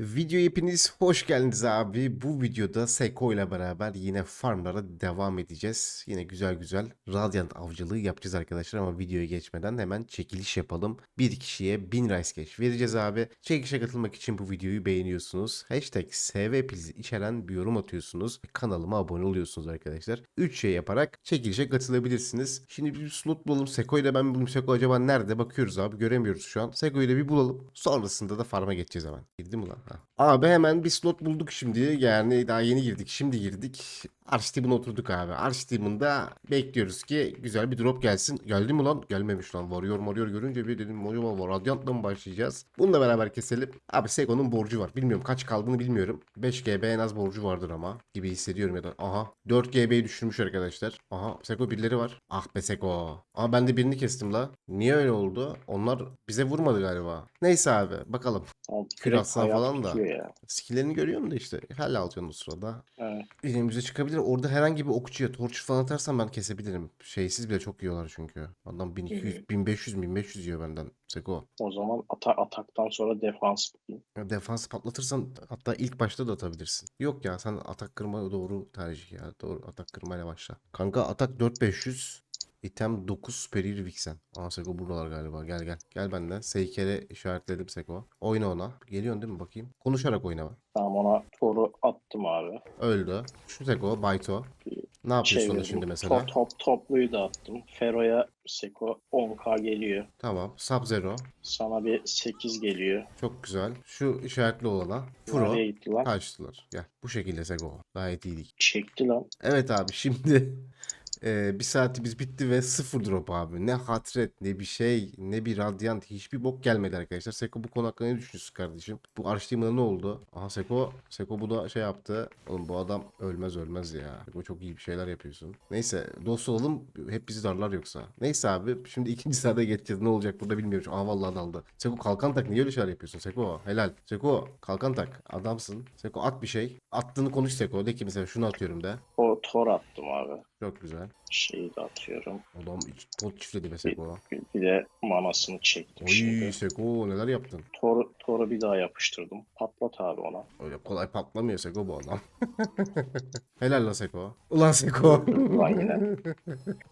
Video hepiniz hoş geldiniz abi. Bu videoda Seko ile beraber yine farmlara devam edeceğiz. Yine güzel güzel Radiant avcılığı yapacağız arkadaşlar ama videoya geçmeden hemen çekiliş yapalım. Bir kişiye 1000 Rice Cash vereceğiz abi. Çekilişe katılmak için bu videoyu beğeniyorsunuz. Hashtag SVP'lizi içeren bir yorum atıyorsunuz. Kanalıma abone oluyorsunuz arkadaşlar. 3 şey yaparak çekilişe katılabilirsiniz. Şimdi bir slot bulalım. Seko ile ben bulayım. Seko acaba nerede? Bakıyoruz abi. Göremiyoruz şu an. Seko ile bir bulalım. Sonrasında da farma geçeceğiz hemen. Girdi mi lan? Abi hemen bir slot bulduk şimdi. Yani daha yeni girdik. Şimdi girdik. Archdemon'a oturduk abi. Archdemon'da bekliyoruz ki güzel bir drop gelsin. Geldi mi lan? Gelmemiş lan. Varıyor varıyor görünce bir dedim acaba var. Radiant'la mı başlayacağız? Bununla beraber keselim. Abi Sego'nun borcu var. Bilmiyorum kaç kaldığını bilmiyorum. 5 GB en az borcu vardır ama. Gibi hissediyorum ya da. Aha. 4 GB'yi düşürmüş arkadaşlar. Aha. Seko birileri var. Ah be Seko. Ama ben de birini kestim la. Niye öyle oldu? Onlar bize vurmadı galiba. Neyse abi. Bakalım. Abi Kür direkt atsan hayat falan da. Skillerini görüyorum da işte. Hell alacaksın o sırada. Evet. Elimize çıkabilir. Orada herhangi bir okçuya torç falan atarsam ben kesebilirim. Şeysiz bile çok yiyorlar çünkü. Adam 1200, 1500, 1500 yiyor benden. Seko. O zaman ata ataktan sonra defans. Ya Defans patlatırsan hatta ilk başta da atabilirsin. Yok ya sen atak kırma doğru tercih ya. Doğru atak kırmayla başla. Kanka atak 4500. İtem 9 superior vixen. Aa Seko buradalar galiba. Gel gel. Gel benden. Seyker'e işaretledim Seko. Oyna ona. Geliyorsun değil mi bakayım? Konuşarak oyna. Tamam ona toru attım abi. Öldü. Şu Seko, Bayto. Ne yapıyorsun Çevirdim. şimdi mesela? Top, top, topluyu da attım. Fero'ya Seko 10k geliyor. Tamam. Sub-Zero. Sana bir 8 geliyor. Çok güzel. Şu işaretli olana. Furo. Kaçtılar. Gel. Bu şekilde Seko. Gayet iyiydik. Çekti lan. Evet abi şimdi e, bir saatimiz bitti ve sıfır drop abi. Ne hatret ne bir şey ne bir radyant hiçbir bok gelmedi arkadaşlar. Seko bu konu hakkında ne düşünüyorsun kardeşim? Bu araştırmada ne oldu? Aha Seko Seko bu da şey yaptı. Oğlum bu adam ölmez ölmez ya. Seko çok iyi bir şeyler yapıyorsun. Neyse dost olalım hep bizi darlar yoksa. Neyse abi şimdi ikinci saate geçeceğiz. Ne olacak burada bilmiyorum. Aa vallahi daldı. Seko kalkan tak niye öyle şeyler yapıyorsun Seko? Helal. Seko kalkan tak. Adamsın. Seko at bir şey. Attığını konuş Seko. De ki mesela şunu atıyorum de. O tor attım abi. Çok güzel. Şeyi de atıyorum. Adam hiç pot çiftledi be Seko. Bir, bir de manasını çektim Oy şimdi. Seko neler yaptın? Toru, toru bir daha yapıştırdım. Patlat abi ona. Öyle kolay patlamıyor Seko bu adam. Helal la Seko. Ulan Seko. Lan yine.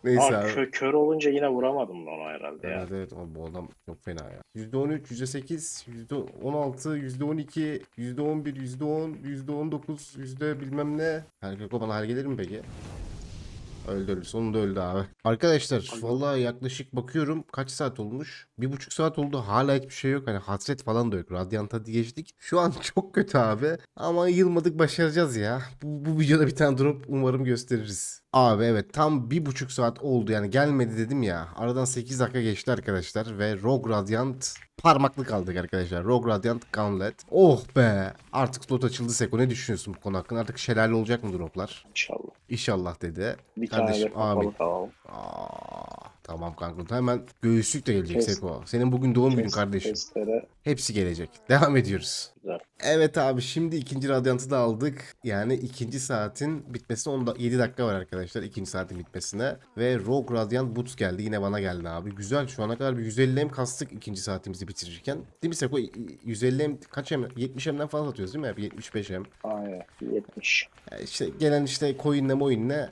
Neyse Ama abi. kö, kör olunca yine vuramadım ona herhalde ya. Evet evet bu adam çok fena ya. %13, %8, %16, %12, %11, %10, %19, yüzde bilmem ne. Her Seko bana hal gelir mi peki? Öldü öldü. Sonunda öldü abi. Arkadaşlar vallahi yaklaşık bakıyorum kaç saat olmuş? Bir buçuk saat oldu. Hala hiçbir şey yok. Hani hasret falan da yok. Radyant hadi geçtik. Şu an çok kötü abi. Ama yılmadık başaracağız ya. Bu, bu videoda bir tane drop umarım gösteririz. Abi evet tam bir buçuk saat oldu yani gelmedi dedim ya. Aradan 8 dakika geçti arkadaşlar ve Rogue Radiant parmaklık aldık arkadaşlar. Rogue Radiant Gauntlet. Oh be artık slot açıldı Seko ne düşünüyorsun bu konu hakkında? Artık şelale olacak mı droplar? İnşallah. İnşallah dedi. Bir Kardeşim tane amin. Aa, tamam kanka hemen göğüslük de gelecek Kes- Seko. Senin bugün doğum günün kardeşim. Testere Hepsi gelecek. Devam ediyoruz. Güzel. Evet abi şimdi ikinci radyantı da aldık. Yani ikinci saatin bitmesine 10 da- 7 dakika var arkadaşlar ikinci saatin bitmesine. Ve Rogue Radiant Boots geldi yine bana geldi abi. Güzel şu ana kadar bir 150 M kastık ikinci saatimizi bitirirken. Değil mi Seko? 150 M kaç M? 70 M'den fazla atıyoruz değil mi? Hep 75 M. Aynen 70. Ya İşte gelen işte coin'le moin'le e,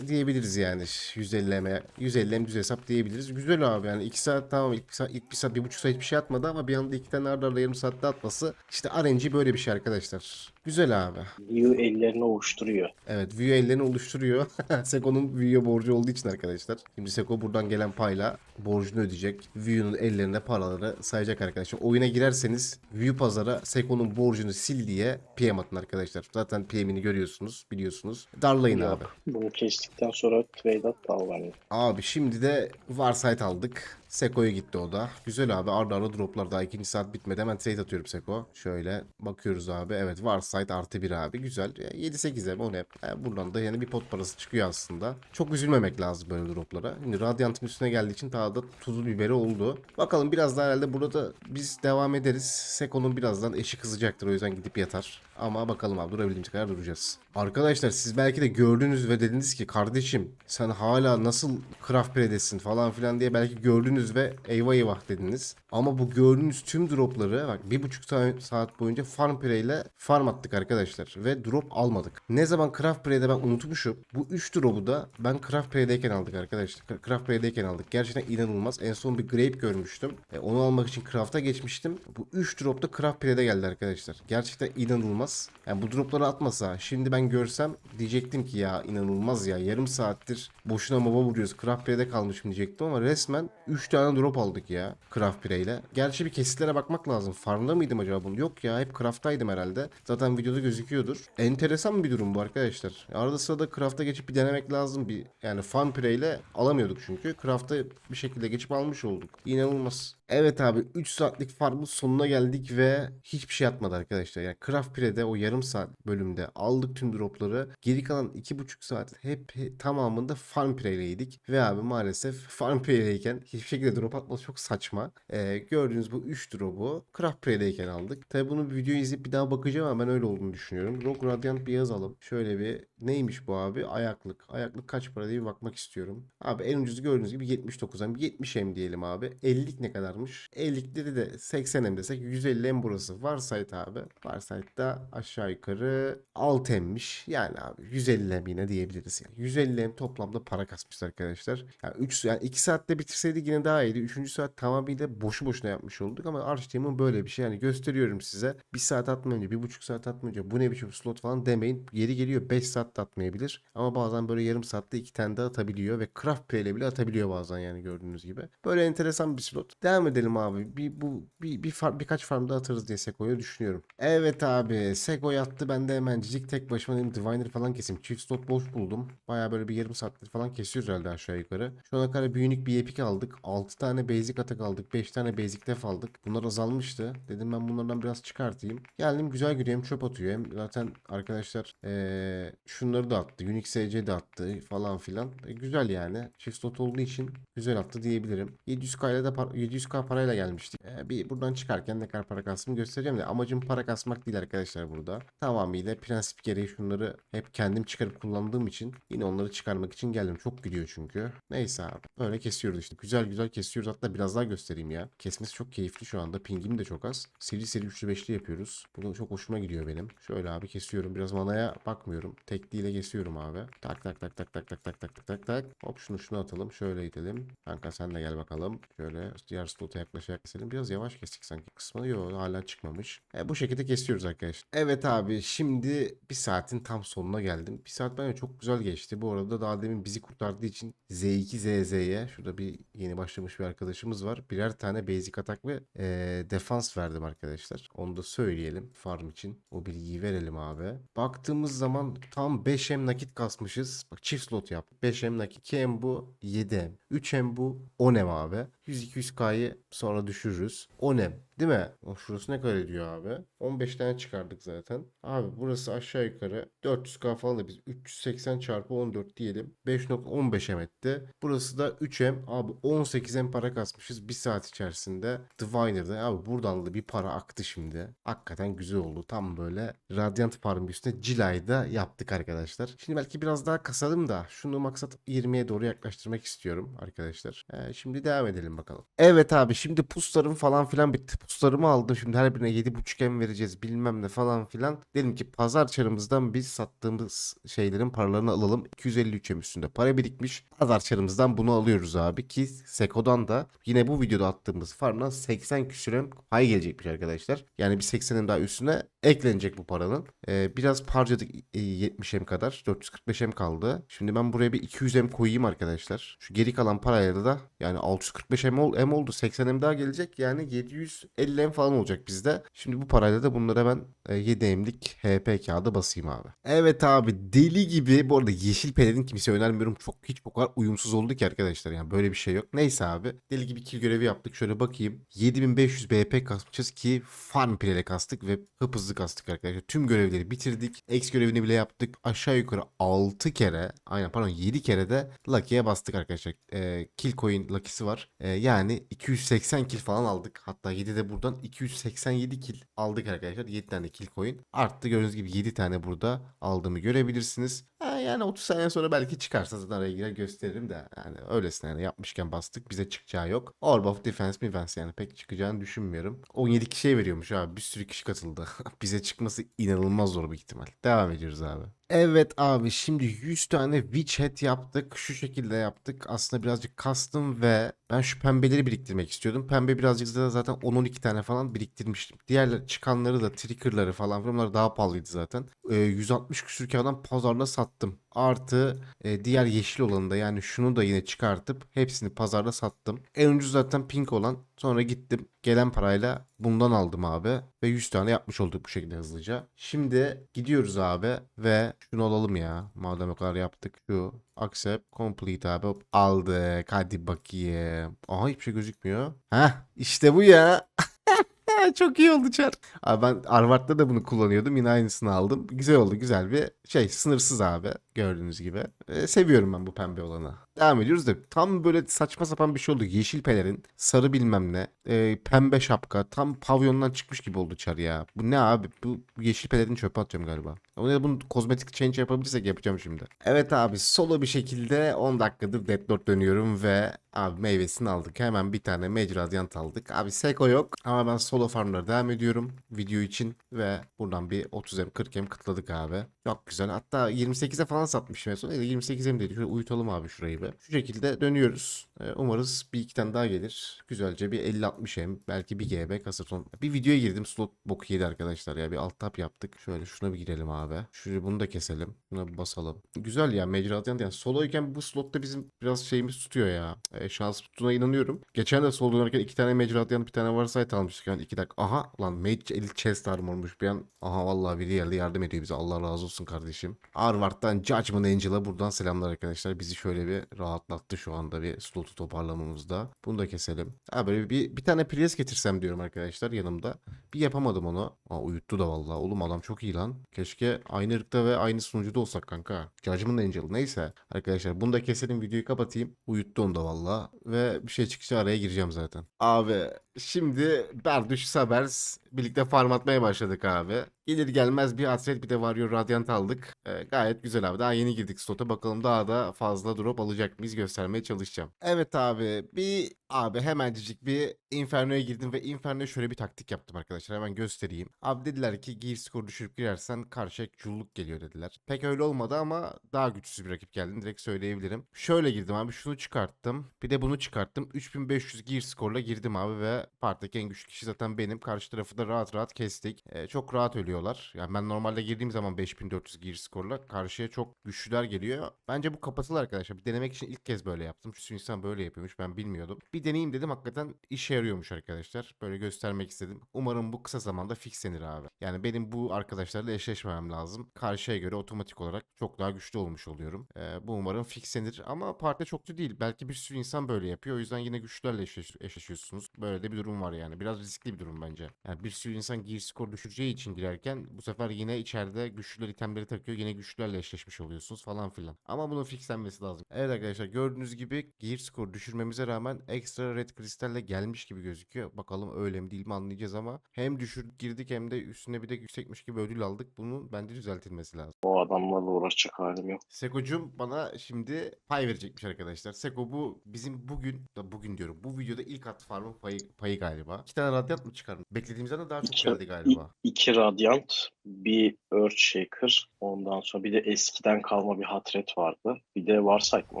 diyebiliriz yani 150 M 150 M düz hesap diyebiliriz. Güzel abi yani 2 saat tamam ilk bir saat, ilk bir saat bir buçuk saat hiçbir şey atmadı ama bir anda iki tane arda arda yarım saatte atması işte RNG böyle bir şey arkadaşlar. Güzel abi. View ellerini ovuşturuyor. Evet Vue ellerini oluşturuyor. Seko'nun Vue'ye borcu olduğu için arkadaşlar. Şimdi Seko buradan gelen payla borcunu ödeyecek. Vue'nun ellerine paraları sayacak arkadaşlar. Oyuna girerseniz Vue pazara Seko'nun borcunu sil diye PM atın arkadaşlar. Zaten PM'ini görüyorsunuz, biliyorsunuz. Darlayın Yok. abi. Bunu kestikten sonra trade at da al bence. Abi şimdi de Varsight aldık. Seko'ya gitti o da. Güzel abi arda arda droplar daha ikinci saat bitmedi. Hemen trade atıyorum Seko. Şöyle bakıyoruz abi. Evet Varsight artı bir abi. Güzel. 7-8'e o ne? Buradan da yani bir pot parası çıkıyor aslında. Çok üzülmemek lazım böyle droplara. Şimdi Radiant'ın üstüne geldiği için daha da tuzlu biberi oldu. Bakalım biraz daha herhalde burada biz devam ederiz. Seko'nun birazdan eşi kızacaktır. O yüzden gidip yatar. Ama bakalım abi durabildiğimiz kadar duracağız. Arkadaşlar siz belki de gördünüz ve dediniz ki kardeşim sen hala nasıl craft predesin falan filan diye belki gördünüz ve eyvah eyvah dediniz. Ama bu gördüğünüz tüm dropları bak bir buçuk sa- saat boyunca farm prey ile farm attık arkadaşlar. Ve drop almadık. Ne zaman craft prey'de ben unutmuşum. Bu 3 drop'u da ben craft prey'deyken aldık arkadaşlar. Craft prey'deyken aldık. Gerçekten inanılmaz. En son bir grape görmüştüm. E, onu almak için craft'a geçmiştim. Bu 3 drop da craft prey'de geldi arkadaşlar. Gerçekten inanılmaz. Yani bu dropları atmasa şimdi ben görsem diyecektim ki ya inanılmaz ya yarım saattir boşuna moba vuruyoruz. Craft prey'de kalmışım diyecektim ama resmen 3 tane drop aldık ya craft prey ile. Gerçi bir kesitlere bakmak lazım. Farmda mıydım acaba bunu? Yok ya hep craft'taydım herhalde. Zaten videoda gözüküyordur. Enteresan bir durum bu arkadaşlar. Arada sırada craft'a geçip bir denemek lazım. Bir yani farm prey ile alamıyorduk çünkü. Craft'a bir şekilde geçip almış olduk. İnanılmaz. Evet abi 3 saatlik farmın sonuna geldik ve hiçbir şey atmadı arkadaşlar. Yani Craft Pre'de o yarım saat bölümde aldık tüm dropları. Geri kalan 2,5 saat hep he- tamamında Farm Pre'leydik. Ve abi maalesef Farm Pre'leyken hiçbir şekilde drop atması çok saçma. Ee, gördüğünüz bu 3 drop'u Craft Pre'leyken aldık. Tabi bunu bir video izleyip bir daha bakacağım ama ben öyle olduğunu düşünüyorum. Rogue Radiant bir yazalım. Şöyle bir neymiş bu abi? Ayaklık. Ayaklık kaç para diye bir bakmak istiyorum. Abi en ucuzu gördüğünüz gibi 79 hem 70 hem diyelim abi. 50'lik ne kadarmış? 50'likleri de 80 hem desek 150 hem burası. Varsayt abi. Varsayt'ta aşağı yukarı 6 hemmiş. Yani abi 150 hem yine diyebiliriz yani. 150 hem toplamda para kasmış arkadaşlar. Yani 3 yani 2 saatte bitirseydik yine daha iyiydi. 3. saat tamamıyla boşu boşuna yapmış olduk ama Archdemon'un böyle bir şey. Yani gösteriyorum size. 1 saat atmayınca, 1,5 saat atmayınca bu ne biçim slot falan demeyin. Yeri geliyor 5 saat de atmayabilir. Ama bazen böyle yarım saatte 2 tane de atabiliyor ve Craft Play ile bile atabiliyor bazen yani gördüğünüz gibi. Böyle enteresan bir slot. Devam edelim abi. Bir bu bir, bir far- birkaç farm daha atarız diye Seko'yu düşünüyorum. Evet abi. Seko yattı. Ben de hemencik tek başıma dedim Diviner falan keseyim. Çift slot boş buldum. Baya böyle bir yarım saattir falan kesiyoruz herhalde aşağı yukarı. Şu ana kadar bir unique bir epic aldık. 6 tane basic atak aldık. 5 tane basic def aldık. Bunlar azalmıştı. Dedim ben bunlardan biraz çıkartayım. Geldim güzel giriyor. Hem çöp atıyor. Hem zaten arkadaşlar eee, şunları da attı. Unique SC de attı falan filan. E, güzel yani. Çift slot olduğu için güzel attı diyebilirim. 700k ile de par- 700k parayla gelmiştik. E, bir buradan çıkarken ne kadar para kastığımı göstereceğim de amacım para kasmak değil arkadaşlar burada. Tamamıyla prensip gereği şunları hep kendim çıkarıp kullandığım için yine onları çıkarmak için geldim. Çok gidiyor çünkü. Neyse abi. Böyle kesiyoruz işte. Güzel güzel kesiyoruz. Hatta biraz daha göstereyim ya. Kesmesi çok keyifli şu anda. Pingim de çok az. Seri seri üçlü beşli yapıyoruz. Bu çok hoşuma gidiyor benim. Şöyle abi kesiyorum. Biraz manaya bakmıyorum. Tekliyle kesiyorum abi. Tak tak tak tak tak tak tak tak tak tak tak. Hop şunu şunu atalım. Şöyle itelim. Kanka sen de gel bakalım. Şöyle diğer slota yaklaşarak keselim. Biraz yavaş kestik sanki kısmını. Yok hala çıkmamış. E, bu şekilde kesiyoruz arkadaşlar. Evet abi şimdi bir saatin tam sonuna geldim. Bir saat bence çok güzel geçti. Bu arada daha demin bizi kurtardığı için Z2 ZZ'ye şurada bir yeni başlamış bir arkadaşımız var. Birer tane basic atak ve e, defans verdim arkadaşlar. Onu da söyleyelim farm için. O bilgiyi verelim abi. Baktığımız zaman tam 5 hem nakit kasmışız. Bak çift slot yaptık. 5 hem nakit. 2 hem bu 7 hem. 3 hem bu 10 hem abi. 100-200k'yı sonra düşürürüz. 10 hem. Değil mi? O şurası ne kadar ediyor abi? 15 tane çıkardık zaten. Abi burası aşağı yukarı 400k falan da biz 380 çarpı 14 diyelim. 5.15 hem etti. Burası da 3 hem. Abi 18 hem para kasmışız bir saat içerisinde. Diviner'da abi buradan da bir para aktı şimdi. Hakikaten güzel oldu. Tam böyle Radiant Farm üstüne Cilay'da yaptık arkadaşlar. Şimdi belki biraz daha kasalım da şunu maksat 20'ye doğru yaklaştırmak istiyorum arkadaşlar. Ee, şimdi devam edelim bakalım. Evet abi şimdi puslarım falan filan bitti. Puslarımı aldım. Şimdi her birine 7.5 em vereceğiz bilmem ne falan filan. Dedim ki pazar çarımızdan biz sattığımız şeylerin paralarını alalım. 253 em üstünde para birikmiş. Pazar çarımızdan bunu alıyoruz abi ki Seko'dan da yine bu videoda attığımız farmdan 80 küsürem pay gelecekmiş arkadaşlar. Yani bir 80'in daha üstüne eklenecek bu paranın. Ee, biraz harcadık e, 70 em kadar. 445 em kaldı. Şimdi ben buraya bir 200 em koyayım arkadaşlar. Şu geri kalan parayla da yani 645 em, ol, em oldu. 80 em daha gelecek. Yani 750 em falan olacak bizde. Şimdi bu parayla da bunlara ben e, 7 emlik HP kağıdı basayım abi. Evet abi deli gibi bu arada yeşil pelerin kimseye önermiyorum. Çok hiç bu kadar uyumsuz oldu ki arkadaşlar. Yani böyle bir şey yok. Neyse abi. Deli gibi kill görevi yaptık. Şöyle bakayım. 7500 BP kasmışız ki farm pilele kastık ve hıp hızlı kastık arkadaşlar. Tüm görevleri bitirdik. X görevini bile yaptık. Aşağı yukarı 6 kere aynen pardon 7 kere de Lucky'ye bastık arkadaşlar. Ee, kill coin Lucky'si var. Ee, yani 280 kill falan aldık. Hatta 7 de buradan 287 kill aldık arkadaşlar. 7 tane kill coin. Arttı gördüğünüz gibi 7 tane burada aldığımı görebilirsiniz. Ee, Yani 30 saniye sonra belki çıkarsa zaten araya girer gösteririm de. Yani öylesine yani yapmışken bastık. Bize çıkacağı yok. Orb of Defense Defense yani pek çıkacağını düşünmüyorum. 17 kişiye veriyormuş abi. Bir sürü kişi katıldı. Bize çıkması inanılmaz zor bir ihtimal. Devam ediyoruz abi. Evet abi şimdi 100 tane widget yaptık. Şu şekilde yaptık. Aslında birazcık kastım ve ben şu pembeleri biriktirmek istiyordum. Pembe birazcık da zaten 10-12 tane falan biriktirmiştim. Diğer çıkanları da tricker'ları falan bunlar daha pahalıydı zaten. Ee, 160 küsür kağıdan pazarda sattım. Artı e, diğer yeşil olanı da yani şunu da yine çıkartıp hepsini pazarda sattım. En ucuz zaten pink olan. Sonra gittim gelen parayla bundan aldım abi. Ve 100 tane yapmış olduk bu şekilde hızlıca. Şimdi gidiyoruz abi ve şunu alalım ya. Madem o kadar yaptık. Şu accept complete abi Hop, aldık. Hadi bakayım. Aha hiçbir şey gözükmüyor. Heh işte bu ya. Çok iyi oldu Çar. Abi ben Arvard'da da bunu kullanıyordum. Yine aynısını aldım. Güzel oldu. Güzel bir şey. Sınırsız abi. Gördüğünüz gibi. Ee, seviyorum ben bu pembe olanı. Devam ediyoruz da tam böyle saçma sapan bir şey oldu. Yeşil pelerin, sarı bilmem ne, e, pembe şapka. Tam pavyondan çıkmış gibi oldu Çar ya. Bu ne abi? Bu, yeşil pelerin çöpe atacağım galiba. Ya bunu kozmetik change yapabilirsek yapacağım şimdi. Evet abi solo bir şekilde 10 dakikadır Note dönüyorum ve abi meyvesini aldık. Hemen bir tane Mage Radiant aldık. Abi Seko yok ama ben solo farmlara devam ediyorum video için ve buradan bir 30M 40M kıtladık abi. Çok güzel. Hatta 28'e falan satmışım en son. Ya da 28'e mi dedi? Şöyle uyutalım abi şurayı bir. Şu şekilde dönüyoruz. Ee, umarız bir iki tane daha gelir. Güzelce bir 50-60M belki bir GB kasırton. Bir videoya girdim slot boku yedi arkadaşlar ya. Bir alt tab yaptık. Şöyle şuna bir girelim abi. Şurayı bunu da keselim. Buna bir basalım. Güzel ya Major Radiant yani soloyken bu slotta bizim biraz şeyimiz tutuyor ya. Ee, şans tuttuğuna inanıyorum. Geçen de solo dönerken iki tane Major Radiant bir tane Warsight almıştık. Yani iki dakika. Aha lan Mage Elite Chest Armor'muş bir an. Aha vallahi biri geldi yardım ediyor bize. Allah razı olsun kardeşim. Arvard'dan Judgment Angel'a buradan selamlar arkadaşlar. Bizi şöyle bir rahatlattı şu anda bir slotu toparlamamızda. Bunu da keselim. Ha böyle bir, bir tane Prius getirsem diyorum arkadaşlar yanımda. Bir yapamadım onu. Aa uyuttu da vallahi. Oğlum adam çok iyi lan. Keşke aynı ırkta ve aynı sunucuda olsak kanka. Judgment Angel neyse. Arkadaşlar bunu da keselim videoyu kapatayım. Uyuttu onu da vallahi. Ve bir şey çıkışta araya gireceğim zaten. Abi şimdi Berduş Sabers birlikte farm atmaya başladık abi. Gelir gelmez bir Atret bir de Warrior Radiant aldık. Ee, gayet güzel abi. Daha yeni girdik slota. Bakalım daha da fazla drop alacak mıyız göstermeye çalışacağım. Evet abi bir abi hemencik bir Inferno'ya girdim ve Inferno'ya şöyle bir taktik yaptım arkadaşlar. Hemen göstereyim. Abi dediler ki gear score düşürüp girersen karşıya culluk geliyor dediler. Pek öyle olmadı ama daha güçsüz bir rakip geldi. Direkt söyleyebilirim. Şöyle girdim abi şunu çıkarttım. Bir de bunu çıkarttım. 3500 gear score'la girdim abi ve parttaki en güçlü kişi zaten benim. Karşı tarafı da rahat rahat kestik. Ee, çok rahat ölüyorlar. Yani ben normalde girdiğim zaman 5400 gear score'la karşıya çok güçlüler geliyor. Bence bu kapatılır arkadaşlar. Bir denemek için ilk kez böyle yaptım. Şu insan böyle yapıyormuş ben bilmiyordum. Bir deneyeyim dedim hakikaten işe yarıyormuş arkadaşlar. Böyle göstermek istedim. Umarım bu kısa zamanda fixlenir abi. Yani benim bu arkadaşlarla eşleşmemem lazım. Karşıya göre otomatik olarak çok daha güçlü olmuş oluyorum. Ee, bu umarım fixlenir ama parti çok da değil. Belki bir sürü insan böyle yapıyor. O yüzden yine güçlülerle eşleş- eşleşiyorsunuz. Böyle de bir durum var yani. Biraz riskli bir durum bence. Yani bir sürü insan gear score düşüreceği için girerken bu sefer yine içeride güçlüler itemleri takıyor. Yine güçlülerle eşleşmiş oluyorsunuz falan filan. Ama bunun fixlenmesi lazım. Evet arkadaşlar gördüğünüz gibi gear score düşürmemize rağmen ekstra red kristalle gelmiş gibi gözüküyor. Bakalım öyle mi değil mi anlayacağız ama hem düşürdük girdik hem de üstüne bir de yüksekmiş gibi ödül aldık. Bunun bence düzeltilmesi lazım. O adamlarla uğraşacak halim yok. Seko'cum bana şimdi pay verecekmiş arkadaşlar. Seko bu bizim bugün da bugün diyorum. Bu videoda ilk at farmın payı, payı galiba. İki tane radyant mı çıkardın? Beklediğimizden de daha çok İki- geldi galiba. İki Radiant, bir Earthshaker, ondan sonra bir de eskiden kalma bir Hatred vardı. Bir de Warsight mı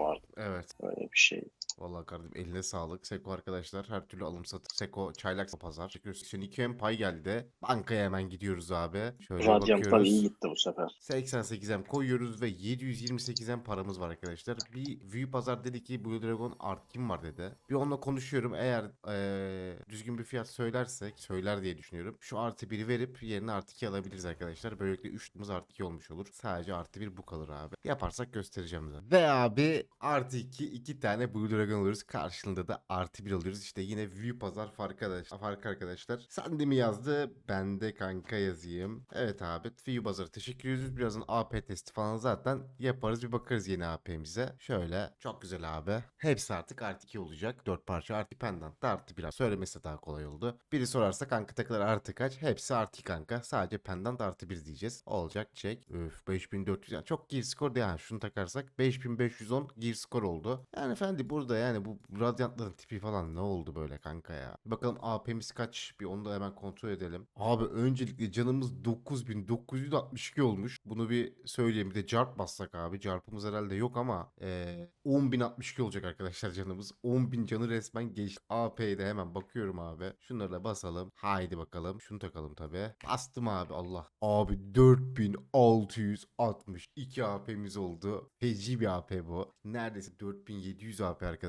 vardı? Evet. Öyle bir şey. Vallahi kardeşim eline sağlık. Seko arkadaşlar her türlü alım satım. Seko çaylak pazar. Çekiyoruz. Şimdi 2 hem pay geldi. Bankaya hemen gidiyoruz abi. Şöyle Radiant'lar bakıyoruz. iyi gitti bu sefer. 88'em koyuyoruz ve 728'em paramız var arkadaşlar. Bir View Pazar dedi ki Blue Dragon Art kim var dedi. Bir onunla konuşuyorum. Eğer eee, düzgün bir fiyat söylersek söyler diye düşünüyorum. Şu artı 1'i verip yerine artı 2 alabiliriz arkadaşlar. Böylelikle 3'ümüz artı 2 olmuş olur. Sadece artı 1 bu kalır abi. Yaparsak göstereceğim zaten. Ve abi artı 2 iki tane Blue Dragon slogan alıyoruz. Karşılığında da artı bir alıyoruz. İşte yine view pazar farkı arkadaşlar. Farkı arkadaşlar. Sen de mi yazdı? Ben de kanka yazayım. Evet abi. View pazarı teşekkür ediyoruz. Birazdan AP testi falan zaten yaparız. Bir bakarız yeni AP'mize. Şöyle. Çok güzel abi. Hepsi artık artı 2 olacak. 4 parça artı pendant da artı biraz. Söylemesi daha kolay oldu. Biri sorarsa kanka takılar artı kaç? Hepsi artı 2 kanka. Sadece pendant artı 1 diyeceğiz. Olacak çek. Öf 5400. Yani çok gear score değil. Yani şunu takarsak 5510 gear score oldu. Yani efendi burada yani bu radyantların tipi falan ne oldu böyle kanka ya. Bakalım AP'miz kaç? Bir onu da hemen kontrol edelim. Abi öncelikle canımız 9962 olmuş. Bunu bir söyleyeyim. Bir de carp bassak abi. Carp'ımız herhalde yok ama eee 10062 olacak arkadaşlar canımız. 10.000 canı resmen geçti. AP'ye de hemen bakıyorum abi. Şunları da basalım. Haydi bakalım. Şunu takalım tabi. Bastım abi Allah. Abi 4662 AP'miz oldu. Feci bir AP bu. Neredeyse 4700 AP arkadaşlar.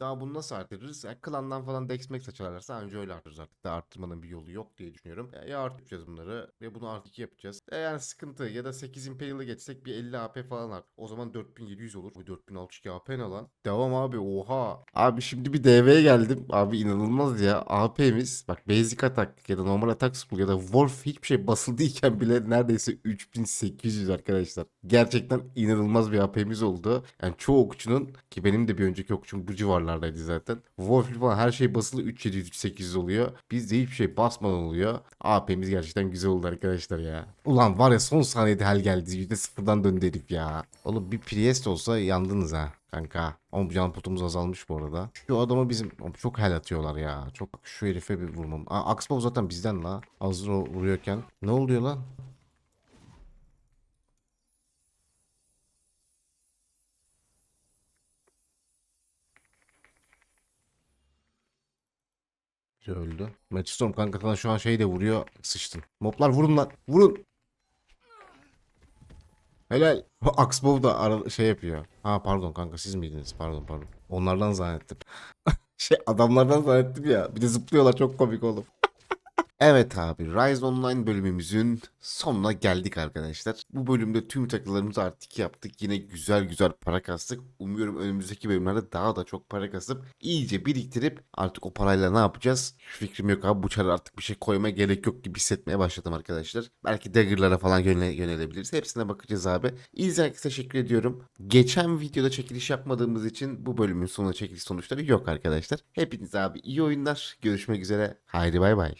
Daha bunu nasıl artırırız? Yani klandan falan Dexmax açarlarsa anca öyle artırırız artık. Daha arttırmanın bir yolu yok diye düşünüyorum. Ya, ya artıracağız bunları ve bunu artı 2 yapacağız. E yani sıkıntı ya da 8 Imperial'ı geçsek bir 50 AP falan art. O zaman 4700 olur. Bu 4662 AP ne lan? Devam abi oha. Abi şimdi bir DV'ye geldim. Abi inanılmaz ya. AP'miz bak basic atak ya da normal atak skill ya da Wolf hiçbir şey basıldıyken bile neredeyse 3800 arkadaşlar. Gerçekten inanılmaz bir AP'miz oldu. Yani çoğu okçunun ki benim de bir önceki okçum bu civarlardaydı zaten. Wolf falan her şey basılı 3700 3800 oluyor. Bizde hiçbir şey basmadan oluyor. AP'miz gerçekten güzel oldu arkadaşlar ya. Ulan var ya son saniyede hel geldi. %0'dan döndü herif ya. Oğlum bir Priest olsa yandınız ha kanka. Ama can potumuz azalmış bu arada. Şu adama bizim çok hel atıyorlar ya. Çok şu herife bir vurmam. Aa, Axbow zaten bizden la. Hazır o vuruyorken. Ne oluyor lan? Biri öldü. Matchstorm kanka sana şu an şey de vuruyor. Sıçtın. Moblar vurun lan. Vurun. Helal. Axbow da ara şey yapıyor. Ha pardon kanka siz miydiniz? Pardon pardon. Onlardan zannettim. şey adamlardan zannettim ya. Bir de zıplıyorlar çok komik oğlum. Evet abi Rise Online bölümümüzün sonuna geldik arkadaşlar. Bu bölümde tüm takılarımızı artık yaptık. Yine güzel güzel para kastık. Umuyorum önümüzdeki bölümlerde daha da çok para kasıp iyice biriktirip artık o parayla ne yapacağız? Hiç fikrim yok abi bu çara artık bir şey koymaya gerek yok gibi hissetmeye başladım arkadaşlar. Belki dagger'lara falan yönele, yönelebiliriz. Hepsine bakacağız abi. İçin teşekkür ediyorum. Geçen videoda çekiliş yapmadığımız için bu bölümün sonunda çekiliş sonuçları yok arkadaşlar. Hepiniz abi iyi oyunlar. Görüşmek üzere. Haydi bay bay.